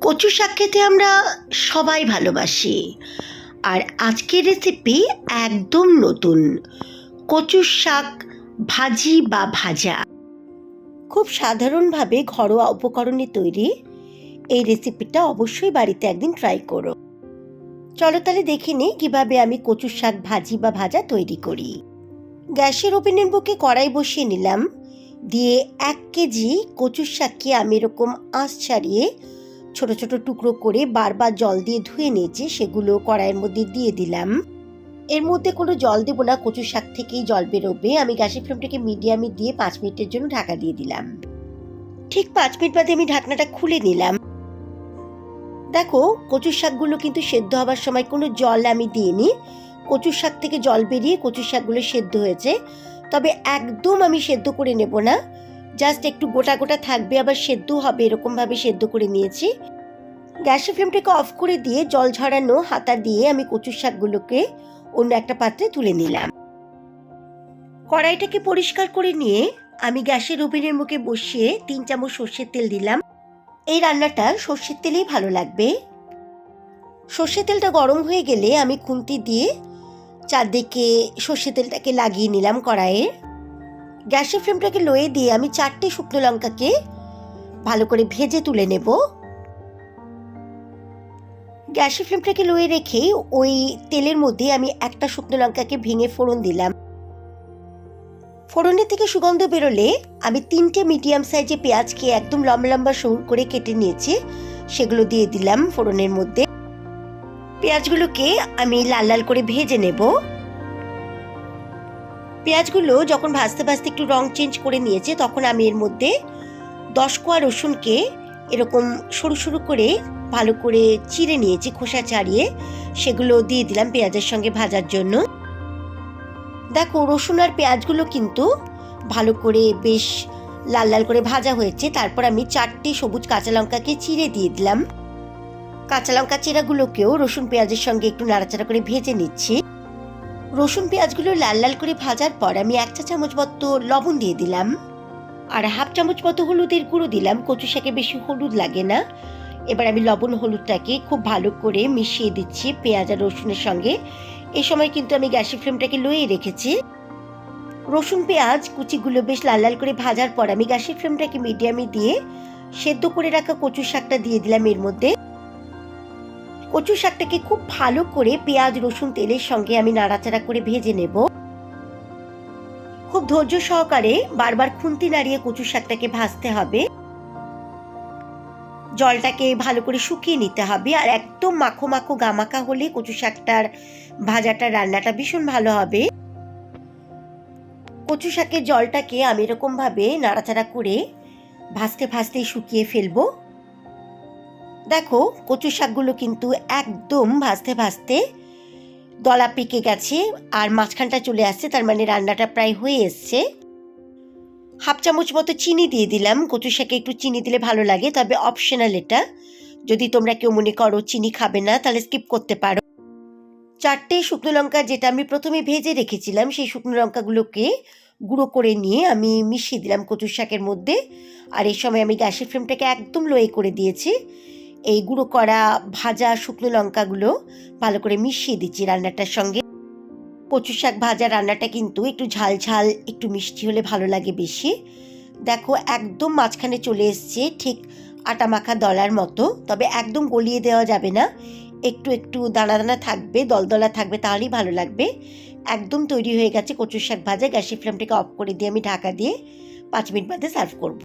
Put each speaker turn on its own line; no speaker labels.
কচু শাক খেতে আমরা সবাই ভালোবাসি। আর আজকের রেসিপি একদম নতুন। কচুর শাক ভাজি বা ভাজা। খুব সাধারণভাবে ঘরোয়া উপকরণে তৈরি এই রেসিপিটা অবশ্যই বাড়িতে একদিন ট্রাই করো। চলো তাহলে দেখে নিই কীভাবে আমি কচুর শাক ভাজি বা ভাজা তৈরি করি। গ্যাসের ওভেনের বুকে কড়াই বসিয়ে নিলাম। দিয়ে এক কেজি কচুর শাককে আমি এরকম আঁশ ছাড়িয়ে ছোট ছোট টুকরো করে বারবার জল দিয়ে ধুয়ে নিয়েছি সেগুলো কড়াইয়ের মধ্যে দিয়ে দিলাম। এর মধ্যে কোনো জল দেবো না কচু শাক থেকেই জল বেরোবে। আমি গ্যাসের ফ্লেমটাকে মিডিয়ামে দিয়ে পাঁচ মিনিটের জন্য ঢাকা দিয়ে দিলাম। ঠিক পাঁচ মিনিট বাদে আমি ঢাকনাটা খুলে নিলাম। দেখো, কচুর শাকগুলো কিন্তু সেদ্ধ হবার সময় কোনো জল আমি দিইনি। কচুর শাক থেকে জল বেরিয়ে কচুর শাকগুলো সেদ্ধ হয়েছে। তবে একদম আমি সেদ্ধ করে নেব না। জাস্ট একটু গোটা গোটা থাকবে, আবার সেদ্ধ হবে, এরকমভাবে সেদ্ধ করে নিয়েছি। গ্যাসের ফ্লেমটাকে অফ করে দিয়ে জল ঝরানো হাতা দিয়ে আমি কচুর শাকগুলোকে অন্য একটা পাত্রে তুলে নিলাম। কড়াইটাকে পরিষ্কার করে নিয়ে আমি গ্যাসের ওভেনের মুখে বসিয়ে তিন চামচ সর্ষের তেল দিলাম। এই রান্নাটা সর্ষের তেলেই ভালো লাগবে। সর্ষের তেলটা গরম হয়ে গেলে আমি খুন্তি দিয়ে চারদিকে সর্ষের তেলটাকে লাগিয়ে নিলাম কড়াইয়ে। গ্যাসের ফ্লেমটাকে লোয়ে দিয়ে আমি চারটে শুকনো লঙ্কাকে ভালো করে ভেজে তুলে নেব। গ্যাসের ফ্লেমটাকে লোয়ে রেখে ওই তেলের মধ্যে আমি একটা শুকনো লঙ্কাকে ভেঙে ফোড়ন দিলাম। ফোড়নের থেকে সুগন্ধ বেরোলে আমি তিনটে মিডিয়াম সাইজে পেঁয়াজকে একদম লম্বা লম্বা সরু করে কেটে নিয়েছি, সেগুলো দিয়ে দিলাম ফোড়নের মধ্যে। পেঁয়াজগুলোকে আমি লাল লাল করে ভেজে নেব। পেঁয়াজগুলো যখন ভাজতে ভাজতে একটু রং চেঞ্জ করে নিয়েছে, তখন আমি এর মধ্যে দশ কোয়া রসুনকে এরকম সরু সরু করে ভালো করে চিড়ে নিয়েছি, খোসা ছাড়িয়ে। সেগুলো দিয়ে দিলাম পেঁয়াজের সঙ্গে ভাজার জন্য। দেখো, রসুন আর পেঁয়াজগুলো কিন্তু ভালো করে বেশ লাল লাল করে ভাজা হয়েছে। তারপর আমি চারটি সবুজ কাঁচা লঙ্কাকে চিড়ে দিয়ে দিলাম। কাঁচা লঙ্কা চিরাগুলোকেও রসুন পেঁয়াজের সঙ্গে একটু নাড়াচাড়া করে ভেজে নিচ্ছি। রসুন পেঁয়াজগুলো লাল লাল করে ভাজার পর আমি এক চা চামচ মতো লবণ দিয়ে দিলাম। আর হাফ চামচ মতো হলুদের গুঁড়ো দিলাম, কচু শাকে বেশি হলুদ লাগে না। এবার আমি লবণ হলুদটাকে খুব ভালো করে মিশিয়ে দিচ্ছি পেঁয়াজ আর রসুনের সঙ্গে। এই সময় কিন্তু আমি গ্যাসের ফ্লেমটাকে লয়ে রেখেছি। রসুন পেঁয়াজ কুচিগুলো বেশ লাল লাল করে ভাজার পর আমি গ্যাসের ফ্লেমটাকে মিডিয়ামে দিয়ে সেদ্ধ করে রাখা কচু শাকটা দিয়ে দিলাম এর মধ্যে। কচু শাকটাকে খুব ভালো করে পেঁয়াজ, রসুন, তেলের সঙ্গে আমি নাড়াচাড়া করে ভেজে নেব। খুব ধৈর্য সহকারে বারবার খুন্তি নাড়িয়ে কচু শাকটাকে ভাজতে হবে। জলটাকে ভালো করে শুকিয়ে নিতে হবে আর একদম মাখো মাখো গামাকা হলে কচু শাকটার ভাজাটা, রান্নাটা ভীষণ ভালো হবে। কচু শাকের জলটাকে আমি এরকম ভাবে নাড়াচাড়া করে ভাজতে ভাজতে শুকিয়ে ফেলব। দেখো কচু শাকগুলো কিন্তু একদম ভাজতে ভাজতে দলা পেকে গেছে আর মাঝখানটা চলে আসছে, তার মানে রান্নাটা প্রায় হয়ে এসছে। হাফ চামচ মতো চিনি দিয়ে দিলাম কচু শাকে একটু চিনি দিলে ভালো লাগে, তবে অপশনাল এটা। যদি তোমরা কেউ মনে করো চিনি খাবে না, তাহলে স্কিপ করতে পারো। চারটে শুকনো লঙ্কা যেটা আমি প্রথমে ভেজে রেখেছিলাম, সেই শুকনো লঙ্কাগুলোকে গুঁড়ো করে নিয়ে আমি মিশিয়ে দিলাম কচুর শাকের মধ্যে। আর এই সময় আমি গ্যাসের ফ্লেমটাকে একদম লোয়ে করে দিয়েছি। এই গুঁড়ো করা ভাজা শুকনো লঙ্কাগুলো ভালো করে মিশিয়ে দিচ্ছি রান্নাটার সঙ্গে। কচু শাক ভাজা রান্নাটা কিন্তু একটু ঝাল ঝাল, একটু মিষ্টি হলে ভালো লাগে বেশি। দেখো, একদম মাঝখানে চলে এসছে ঠিক আটা মাখা দলার মতো, তবে একদম গলিয়ে দেওয়া যাবে না। একটু একটু দানা দানা থাকবে, দলদলা থাকবে তাহলেই ভালো লাগবে। একদম তৈরি হয়ে গেছে কচুর শাক ভাজা, গ্যাসের ফ্লেমটাকে অফ করে দিয়ে আমি ঢাকা দিয়ে পাঁচ মিনিট বাদে সার্ভ করব।